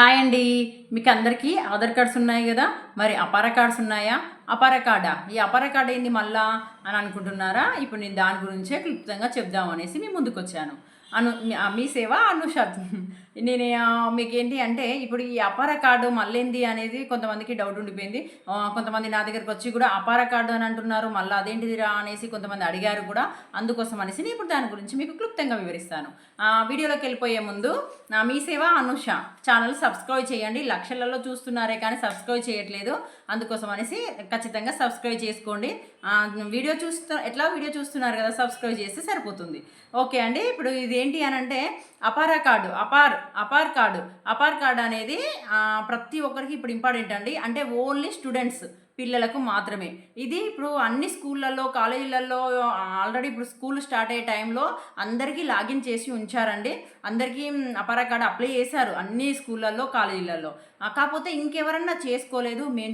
Hi అండి. మీకు అందరికీ ఆధార్ కార్డ్స్ ఉన్నాయి కదా? మరి అపార కార్డ్స్ ఉన్నాయా? అపార కార్డా? ఈ అపార కార్డ్ ఏంది మళ్ళా అని అనుకుంటున్నారా? ఇప్పుడు నేను దాని గురించే క్లుప్తంగా చెప్దాం అనేసి మీ ముందుకు వచ్చాను అను మీ- సేవ అనుష నేను మీకేంటి అంటే ఇప్పుడు ఈ అపార కార్డు మళ్ళీంది అనేది కొంతమందికి డౌట్ ఉండిపోయింది. కొంతమంది నా దగ్గరకు వచ్చి కూడా అపార కార్డు అని అంటున్నారు మళ్ళీ అదేంటిదిరా అనేసి కొంతమంది అడిగారు కూడా. అందుకోసం అనేసి నేను ఇప్పుడు దాని గురించి మీకు క్లుప్తంగా వివరిస్తాను. వీడియోలోకి వెళ్ళిపోయే ముందు నా మీ సేవ అనుష ఛానల్ సబ్స్క్రైబ్ చేయండి. లక్షలలో చూస్తున్నారే కానీ సబ్స్క్రైబ్ చేయట్లేదు. అందుకోసం అనేసి ఖచ్చితంగా సబ్స్క్రైబ్ చేసుకోండి. వీడియో చూస్తూ ఎట్లా వీడియో చూస్తున్నారు కదా సబ్స్క్రైబ్ చేస్తే సరిపోతుంది. ఓకే అండి ఇప్పుడు ఇది ఏంటి అని అంటే APAAR card APAAR APAAR card. APAAR card అనేది ప్రతి ఒక్కరికి ఇప్పుడు ఇంపార్టెంట్ అండి. అంటే ఓన్లీ స్టూడెంట్స్ పిల్లలకు మాత్రమే. ఇది ఇప్పుడు అన్ని స్కూళ్ళల్లో కాలేజీలలో ఆల్రెడీ ఇప్పుడు స్కూల్ స్టార్ట్ అయ్యే టైంలో అందరికీ లాగిన్ చేసి ఉంచారండి. అందరికీ అపార కార్డు అప్లై చేశారు అన్ని స్కూళ్ళల్లో కాలేజీలలో. కాకపోతే ఇంకెవరన్నా చేసుకోలేదు. మే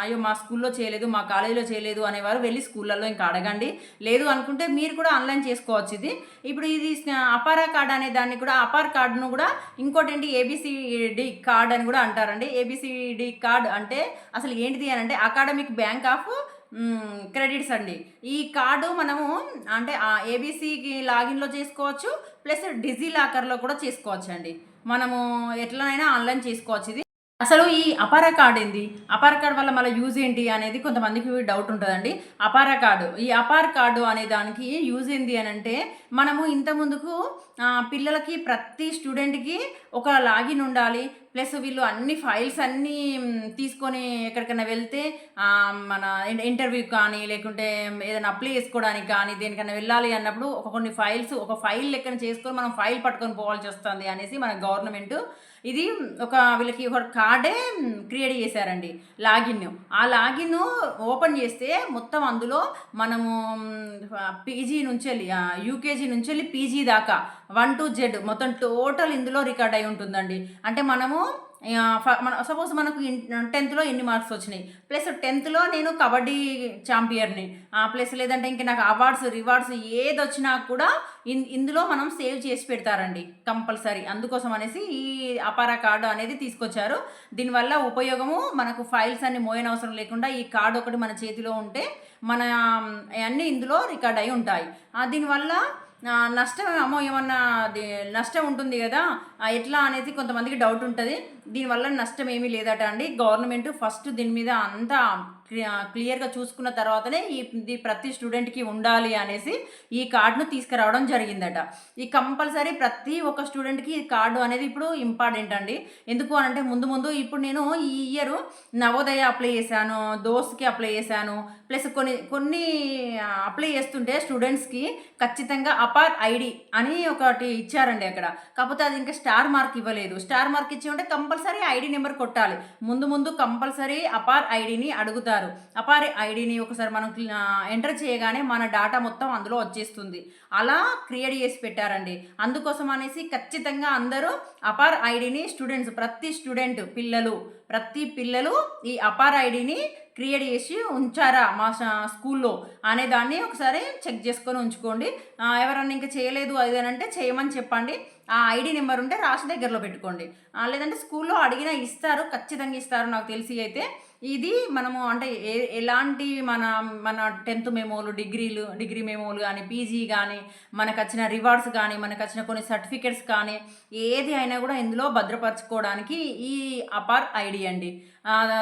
అయ్యో మా స్కూల్లో చేయలేదు మా కాలేజీలో చేయలేదు అనేవారు వెళ్ళి స్కూళ్ళల్లో ఇంకా అడగండి. లేదు అనుకుంటే మీరు కూడా ఆన్లైన్ చేసుకోవచ్చు ఇది. ఇప్పుడు ఇది అపార కార్డ్ అనే దాన్ని కూడా అపార్ కార్డును కూడా ఇంకోటి ఏంటి ఏబిసిడి కార్డ్ అని కూడా అంటారండి. ఏబిసిడి కార్డ్ అంటే అసలు ఏంటిది అని అంటే అకాడమిక్ బ్యాంక్ ఆఫ్ క్రెడిట్స్ అండి. ఈ కార్డు మనము అంటే ఏబీసీకి లాగిన్లో చేసుకోవచ్చు ప్లస్ డిజీ లాకర్లో కూడా చేసుకోవచ్చు అండి. మనము ఎట్లనైనా ఆన్లైన్ చేసుకోవచ్చు. ఇది అసలు ఈ అపార కార్డ్ ఏంది? అపార కార్డ్ వల్ల మళ్ళీ యూజ్ ఏంటి అనేది కొంతమందికి డౌట్ ఉంటుందండి. అపార కార్డు. ఈ అపార్ కార్డు అనే దానికి యూజ్ ఏంది అని అంటే మనము ఇంత ముందుకు పిల్లలకి ప్రతి స్టూడెంట్కి ఒక లాగిన్ ఉండాలి. ప్లస్ వీళ్ళు అన్ని ఫైల్స్ అన్నీ తీసుకొని ఎక్కడికైనా వెళ్తే మన ఇంటర్వ్యూ కానీ లేకుంటే ఏదైనా అప్లై చేసుకోవడానికి కానీ దేనికైనా వెళ్ళాలి అన్నప్పుడు ఒక కొన్ని ఫైల్స్ ఒక ఫైల్ లెక్కన చేసుకొని మనం ఫైల్ పట్టుకొని పోవాల్సి వస్తుంది అనేసి మన గవర్నమెంట్ ఇది ఒక వీళ్ళకి ఒక కార్డే క్రియేట్ చేశారండి లాగిన్ ఆ లాగిన్ ఓపెన్ చేస్తే మొత్తం అందులో మనము పీజీ నుంచి వెళ్ళి యూకేజీ నుంచి వెళ్ళి పీజీ దాకా వన్ టు జెడ్ మొత్తం టోటల్ ఇందులో రికార్డ్ అయి ఉంటుందండి. అంటే మనము మన సపోజ్ మనకు టెన్త్లో ఎన్ని మార్క్స్ వచ్చినాయి? ప్లస్ టెన్త్లో నేను కబడ్డీ ఛాంపియన్ని ప్లస్ లేదంటే ఇంకా నాకు అవార్డ్స్ రివార్డ్స్ ఏది వచ్చినా కూడా ఇన్ ఇందులో మనం సేవ్ చేసి పెడతారండి కంపల్సరీ. అందుకోసం అనేసి ఈ అపార కార్డు అనేది తీసుకొచ్చారు. దీనివల్ల ఉపయోగము మనకు ఫైల్స్ అన్ని మోయన అవసరం లేకుండా ఈ కార్డు ఒకటి మన చేతిలో ఉంటే మన అన్నీ ఇందులో రికార్డ్ అయి ఉంటాయి. ఆ, దీనివల్ల నష్టం అమ్మో ఏమన్నా అది నష్టం ఉంటుంది కదా ఎట్లా అనేది కొంతమందికి డౌట్ ఉంటుంది. దీనివల్ల నష్టం ఏమీ లేదట అండి. గవర్నమెంట్ ఫస్ట్ దీని మీద అంతా క్లియర్గా చూసుకున్న తర్వాతనే ఈ ఇది ప్రతి స్టూడెంట్కి ఉండాలి అనేసి ఈ కార్డును తీసుకురావడం జరిగిందట. ఈ కంపల్సరీ ప్రతి ఒక్క స్టూడెంట్కి ఈ కార్డు అనేది ఇప్పుడు ఇంపార్టెంట్ అండి. ఎందుకు అని అంటే ముందు ముందు ఇప్పుడు నేను ఈ ఇయర్ నవోదయ అప్లై చేశాను దోస్కి అప్లై చేశాను ప్లస్ కొన్ని కొన్ని అప్లై చేస్తుంటే స్టూడెంట్స్కి ఖచ్చితంగా అపార్ ఐడి అని ఒకటి ఇచ్చారండి అక్కడ. కాకపోతే అది ఇంకా స్టార్ మార్క్ ఇవ్వలేదు. స్టార్ మార్క్ ఇచ్చి ఉంటే కంపల్సరీ ఐడి నెంబర్ కొట్టాలి. ముందు ముందు కంపల్సరీ అపార్ ఐడిని అడుగుతారు. అపారి ఐడిని ఒకసారి మనం ఎంటర్ చేయగానే మన డాటా మొత్తం అందులో వచ్చేస్తుంది. అలా క్రియేట్ చేసి పెట్టారండి. అందుకోసం అనేసి ఖచ్చితంగా అందరూ అపార్ ఐడిని స్టూడెంట్స్ ప్రతి స్టూడెంట్ పిల్లలు ప్రతి పిల్లలు ఈ అపార్ ఐడిని క్రియేట్ చేసి ఉంచారా మా స్కూల్లో అనే దాన్ని ఒకసారి చెక్ చేసుకొని ఉంచుకోండి. ఎవరన్నా ఇంకా చేయలేదు అదేనంటే చేయమని చెప్పండి. ఆ ఐడి నెంబర్ ఉంటే రాసి దగ్గరలో పెట్టుకోండి. లేదంటే స్కూల్లో అడిగినా ఇస్తారు ఖచ్చితంగా ఇస్తారు నాకు తెలిసి అయితే. ఇది మనము అంటే ఏ ఎలాంటి మన మన టెన్త్ మెమోలు డిగ్రీలు డిగ్రీ మెమోలు కానీ పీజీ కానీ మనకు వచ్చిన రివార్డ్స్ కానీ మనకు వచ్చిన కొన్ని సర్టిఫికెట్స్ కానీ ఏది అయినా కూడా ఇందులో భద్రపరచుకోవడానికి ఈ అపార్ ఐడి అండి.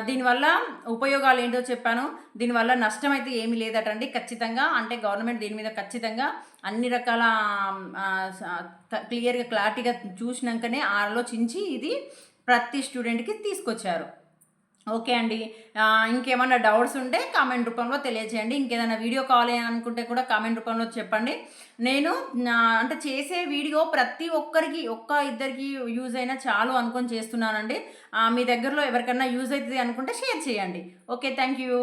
దీనివల్ల ఉపయోగాలు ఏంటో చెప్పాను. దీనివల్ల నష్టం అయితే ఏమీ లేదటండి. ఖచ్చితంగా అంటే గవర్నమెంట్ దీని మీద ఖచ్చితంగా అన్ని రకాల క్లియర్గా క్లారిటీగా చూసినాకనే ఆలోచించి ఇది ప్రతి స్టూడెంట్కి తీసుకొచ్చారు. ఓకే అండి. ఇంకేమైనా డౌట్స్ ఉంటే కామెంట్ రూపంలో తెలియజేయండి. ఇంకేదైనా వీడియో కావాలి అనుకుంటే కూడా కామెంట్ రూపంలో చెప్పండి. నేను అంటే చేసే వీడియో ప్రతి ఒక్కరికి ఒక్క ఇద్దరికి యూజ్ అయినా చాలు అనుకొని చేస్తున్నానండి. మీ దగ్గరలో ఎవరికైనా యూజ్ అవుతుంది అనుకుంటే షేర్ చేయండి. Okay thank you